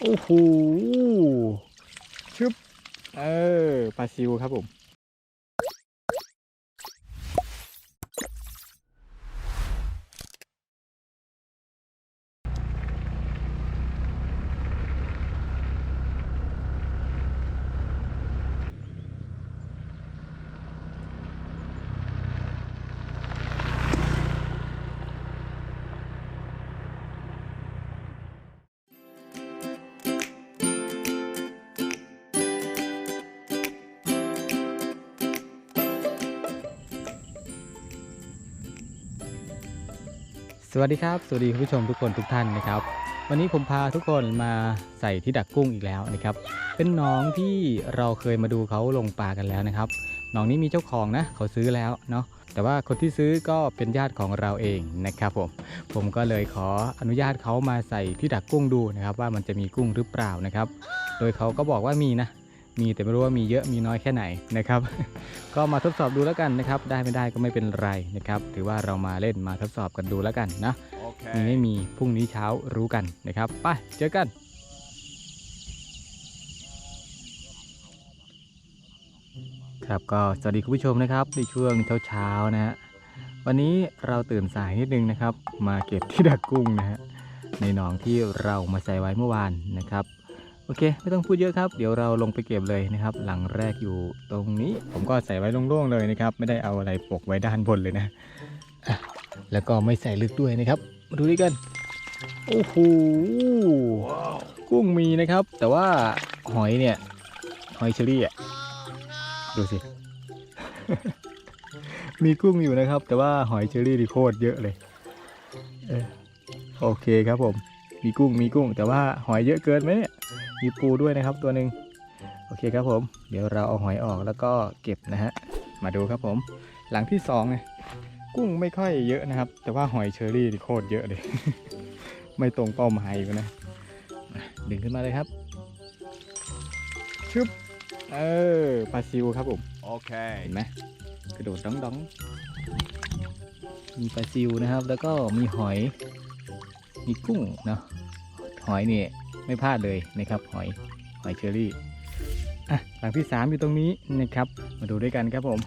โอ้โหชึบ เออ ปลาซิวครับผม วัสดีครับ สวัสดีคุณผู้ชมทุกคนทุกท่านนะครับ วันนี้ผมพาทุกคนมาใส่ที่ดักกุ้งอีกแล้วนะครับ เป็นน้องที่เราเคยมาดูเขาลงปลากันแล้วนะครับน้องนี้มีเจ้าของนะเขาซื้อแล้วเนาะแต่ว่าคนที่ซื้อก็เป็นญาติของเราเองนะครับผมผมก็เลยขออนุญาตเขามาใส่ที่ดักกุ้งดูนะครับ ว่ามันจะมีกุ้งหรือเปล่านะครับ โดยเขาก็บอกว่ามีนะ มีแต่ไม่รู้ว่ามีเยอะมีน้อยแค่ไหนนะครับ ก็มาทดสอบดูแล้วกันนะครับ ได้ไม่ได้ก็ไม่เป็นไรนะครับ ถือว่าเรามาเล่นมาทดสอบกันดูแล้วกันนะมี Okay. ไม่มีพรุ่งนี้เช้ารู้กันนะครับไปเจอกันครับก็สวัสดีคุณผู้ชมนะครับในช่วงเช้าๆนะฮะวันนี้เราตื่นสายนิดนึงนะครับ มาเก็บที่ดักกุ้งนะฮะในหนองที่เรามาใส่ไว้เมื่อวานนะครับ โอเค ไม่ต้องพูดเยอะครับ เดี๋ยวเราลงไปเก็บเลยนะครับ หลังแรกอยู่ตรงนี้ ผมก็ใส่ไว้โล่งๆเลยนะครับ ไม่ได้เอาอะไรปกไว้ด้านบนเลยนะ แล้วก็ไม่ใส่ลึกด้วยนะครับ มาดูด้วยกัน โอ้โห กุ้งมีนะครับ แต่ว่าหอยเนี่ย หอยเชอรี่อะ ดูสิ มีกุ้งอยู่นะครับ แต่ว่าหอยเชอรี่นี่โคตรเยอะเลยเอโอเคครับผม มีกุ้ง มีกุ้ง แต่ว่าหอยเยอะเกินไหมเนี่ย มีปูด้วยนะครับตัวหนึ่งโอเคครับผม เดี๋ยวเราเอาหอยออกแล้วก็เก็บนะฮะ มาดูครับผม หลังที่สองเนี่ยกุ้งไม่ค่อยเยอะนะครับ แต่ว่าหอยเชอรี่นี่โคตรเยอะเลย ไม่ตรงเป้าหมายอยู่นะมาดึงขึ้นมาเลยครับ ชึบ เออปลาซิวครับผม Okay. เห็นไหมกระโดดดองดองๆมีปลาซิวนะครับ แล้วก็มีหอย มีกุ้งเนาะ หอยเนี่ย ไม่พลาดเลยนะครับ หอยหอยเชอรี่อะหลังที่ 3 อยู่ตรงนี้นะครับ มาดูด้วยกันครับผม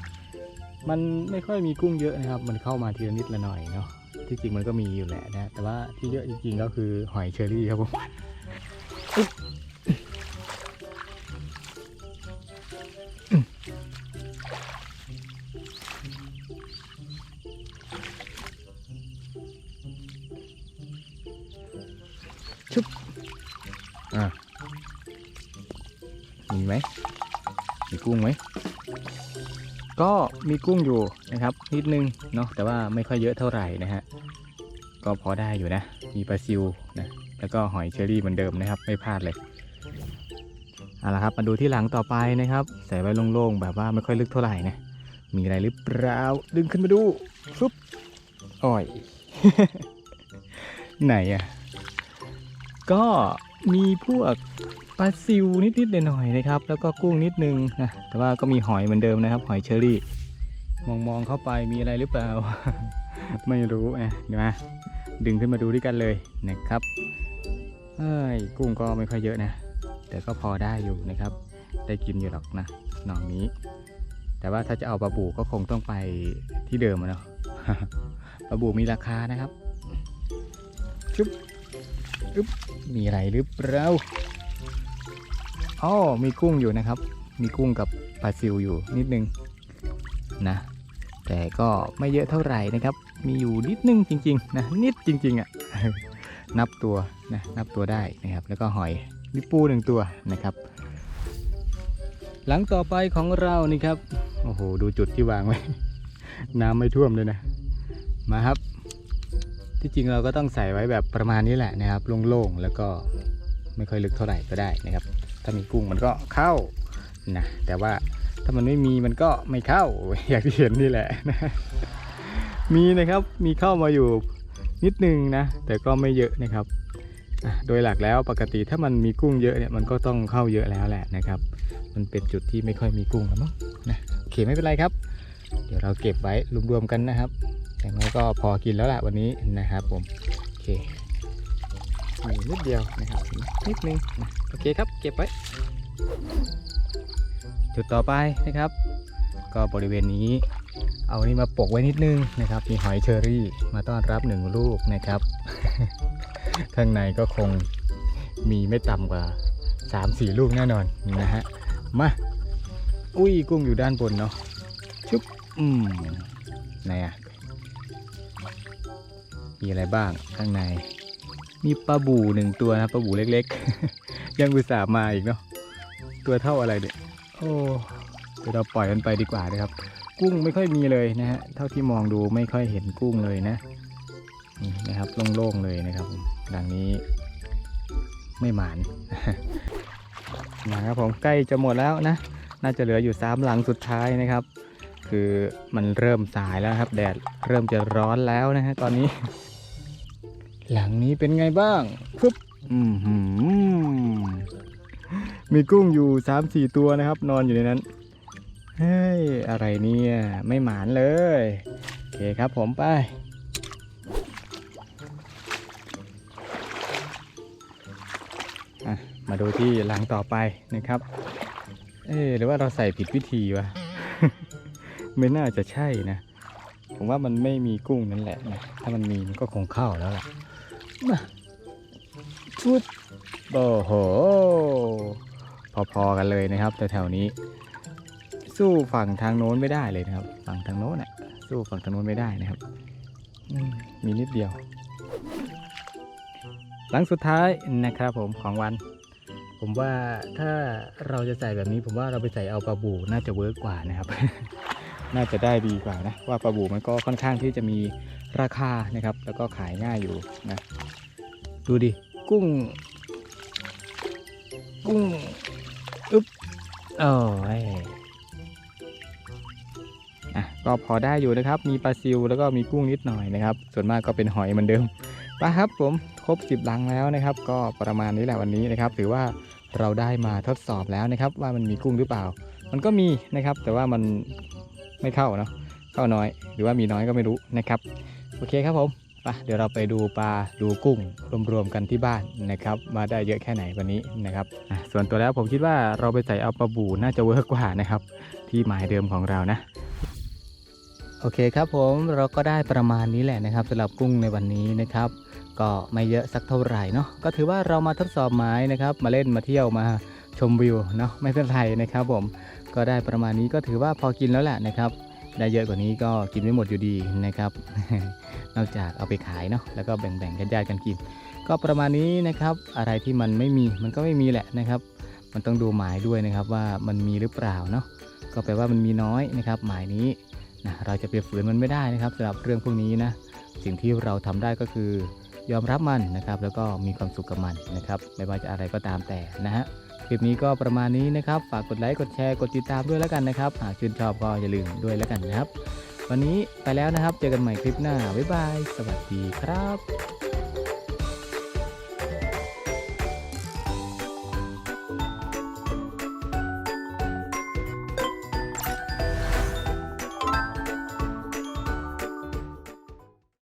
มันไม่ค่อยมีกุ้งเยอะนะครับ มันเข้ามาทีละนิดละหน่อยเนาะที่จริงมันก็มีอยู่แหละนะแต่ว่าที่เยอะจริงๆก็คือหอยเชอรี่ครับผมชุบ อะมีไหมมีกุ้งไหมก็มีกุ้งอยู่นะครับ นิดนึงเนาะแต่ว่าไม่ค่อยเยอะเท่าไหร่นะฮะก็พอได้อยู่นะ มีปลาซิวนะแล้วก็หอยเชอรี่เหมือนเดิมนะครับ ไม่พลาดเลยเอาละครับมาดูที่หลังต่อไปนะครับ ใส่ไว้โล่งๆแบบว่าไม่ค่อยลึกเท่าไหร่นะมีอะไรหรือเปล่าดึงขึ้นมาดูฟุบอ่อย ไหนอะก็ มีพวกปลาซิวนิดๆหน่อยๆนะครับ แล้วก็กุ้งนิดนึงนะแต่ว่าก็มีหอยเหมือนเดิมนะครับ หอยเชอรี่ มองๆเข้าไปมีอะไรหรือเปล่า ไม่รู้นะเดี๋ยวมาดึงขึ้นมาดูด้วยกันเลยนะครับเอ้ยกุ้งก็ไม่ค่อยเยอะนะ แต่ก็พอได้อยู่นะครับ ได้กินอยู่หรอกนะหนองนี้ แต่ว่าถ้าจะเอาปลาบูก็คงต้องไปที่เดิมเนาะปลาบูมีราคานะครับชุบ อึ๊บมีอะไรหรือเปล่าอ๋อมีกุ้งอยู่นะครับ มีกุ้งกับปลาซิวอยู่นิดนึงนะ แต่ก็ไม่เยอะเท่าไหร่นะครับ มีอยู่นิดนึงจริงๆนะนิดจริงๆอะ่ะนับตัวนะนับตัวได้นะครับ แล้วก็หอยมีปูหนึ่งตัวนะครับ หลังต่อไปของเรานี่ครับโอ้โหดูจุดที่วางไว้ น้ำไม่ท่วมเลยนะ มาครับ ที่จริงเราก็ต้องใส่ไว้แบบประมาณนี้แหละนะครับโล่งๆแล้วก็ไม่ค่อยลึกเท่าไหร่ก็ได้นะครับ ถ้ามีกุ้งมันก็เข้านะแต่ว่าถ้ามันไม่มีมันก็ไม่เข้าอย่างที่เห็นนี่แหละนะมีนะครับมีเข้ามาอยู่นิดนึงนะ แต่ก็ไม่เยอะนะครับโดยหลักแล้วปกติถ้ามันมีกุ้งเยอะเนี่ยมันก็ต้องเข้าเยอะแล้วแหละนะครับ มันเป็นจุดที่ไม่ค่อยมีกุ้งแล้วมั้งนะโอเคไม่เป็นไรครับ เดี๋ยวเราเก็บไว้รวมๆกันนะครับ อย่างน้อยก็พอกินแล้วแหละวันนี้นะครับผมโอเคนิดเดียวนะครับนิดนึงนะโอเคครับเก็บไว้จุดต่อไปนะครับ ก็บริเวณนี้ เอานี่มาปกไว้นิดนึงนะครับ มีหอยเชอรี่มาต้อนรับหนึ่งลูกนะครับ ข้างในก็คงมีไม่ต่ำกว่า 3-4 ลูกแน่นอนนะฮะมา อุ้ยกุ้งอยู่ด้านบนเนาะชุบอืมไหนอะ มีอะไรบ้างข้างใน มีปลาบูหนึ่งตัวนะปลาบูเล็กๆ ยังอุตส่าห์มาอีกเนาะตัวเท่าอะไรเนี่ยโอ้เดี๋ยวเราปล่อยมันไปดีกว่านะครับ กุ้งไม่ค่อยมีเลยนะฮะเท่าที่มองดูไม่ค่อยเห็นกุ้งเลยนะนี่นะครับโล่งๆเลยนะครับดังนี้ไม่หมานนะครับผมใกล้จะหมดแล้วนะ น่าจะเหลืออยู่สามหลังสุดท้ายนะครับ คือมันเริ่มสายแล้วครับ แดดเริ่มจะร้อนแล้วนะฮะตอนนี้ หลังนี้เป็นไงบ้างปึ๊บอืมมีกุ้งอยู่สามสี่ตัวนะครับ นอนอยู่ในนั้นเฮ้ยอะไรเนี่ยไม่หมานเลยโอเคครับผมไปมาดูที่หลังต่อไปนะครับ เอ๊หรือว่าเราใส่ผิดวิธีวะ ไม่น่าจะใช่นะ ผมว่ามันไม่มีกุ้งนั่นแหละนะ ถ้ามันมีมันก็คงเข้าแล้วล่ะ ชุบโอ้โห พอๆกันเลยนะครับแถวๆนี้ สู้ฝั่งทางโน้นไม่ได้เลยนะครับ ฝั่งทางโน้นอะ สู้ฝั่งทางโน้นไม่ได้นะครับมมีนิดเดียว หลังสุดท้ายนะครับผมของวัน ผมว่าถ้าเราจะใส่แบบนี้ ผมว่าเราไปใส่เอาปลาบูน่าจะเวิร์กกว่านะครับ น่าจะได้ดีกว่านะว่าปลาบูมันก็ค่อนข้างที่จะมีราคานะครับ แล้วก็ขายง่ายอยู่นะ ดูดิกุ้ง กุ้งอึ๊บโอ้ยอะก็พอได้อยู่นะครับ มีปลาซิวแล้วก็มีกุ้งนิดหน่อยนะครับ ส่วนมากก็เป็นหอยเหมือนเดิมไปครับผมครบ 10ลังแล้วนะครับ ก็ประมาณนี้แหละวันนี้นะครับ ถือว่าเราได้มาทดสอบแล้วนะครับ ว่ามันมีกุ้งหรือเปล่า มันก็มีนะครับ แต่ว่ามัน ไม่เข้าเนาะเข้าน้อย หรือว่ามีน้อยก็ไม่รู้นะครับโอเคครับผมไปเดี๋ยวเราไปดูปลาดูกุ้งรวมๆกันที่บ้านนะครับมาได้เยอะแค่ไหนวันนี้นะครับส่วนตัวแล้วผมคิดว่าเราไปใส่เอาปลาบูน่าจะเวิร์กกว่านะครับที่หมายเดิมของเรานะโอเคครับผมเราก็ได้ประมาณนี้แหละนะครับสำหรับกุ้งในวันนี้นะครับ ก็ไม่เยอะสักเท่าไหร่เนาะก็ถือว่าเรามาทดสอบหมายนะครับ มาเล่นมาเที่ยวมาชมวิวเนาะไม่เป็นไรนะครับผม ก็ได้ประมาณนี้ก็ถือว่าพอกินแล้วแหละนะครับ ได้เยอะกว่านี้ก็กินไม่หมดอยู่ดีนะครับ นอกจากเอาไปขายเนาะแล้วก็แบ่งๆกันญาติกันกิน ก็ประมาณนี้นะครับ อะไรที่มันไม่มีมันก็ไม่มีแหละนะครับ มันต้องดูหมายด้วยนะครับว่ามันมีหรือเปล่าเนาะก็แปลว่ามันมีน้อยนะครับ หมายนี้นะเราจะไปฝืนมันไม่ได้นะครับสำหรับเรื่องพวกนี้นะสิ่งที่เราทำได้ก็คือยอมรับมันนะครับ แล้วก็มีความสุขกับมันนะครับ ไม่ว่าจะอะไรก็ตามแต่นะฮะ คลิปนี้ก็ประมาณนี้นะครับ ฝากกดไลค์กดแชร์กดติดตามด้วยแล้วกันนะครับ หากชื่นชอบก็อย่าลืมด้วยแล้วกันนะครับ วันนี้ไปแล้วนะครับ เจอกันใหม่คลิปหน้าบ๊ายบาย สวัสดีครับ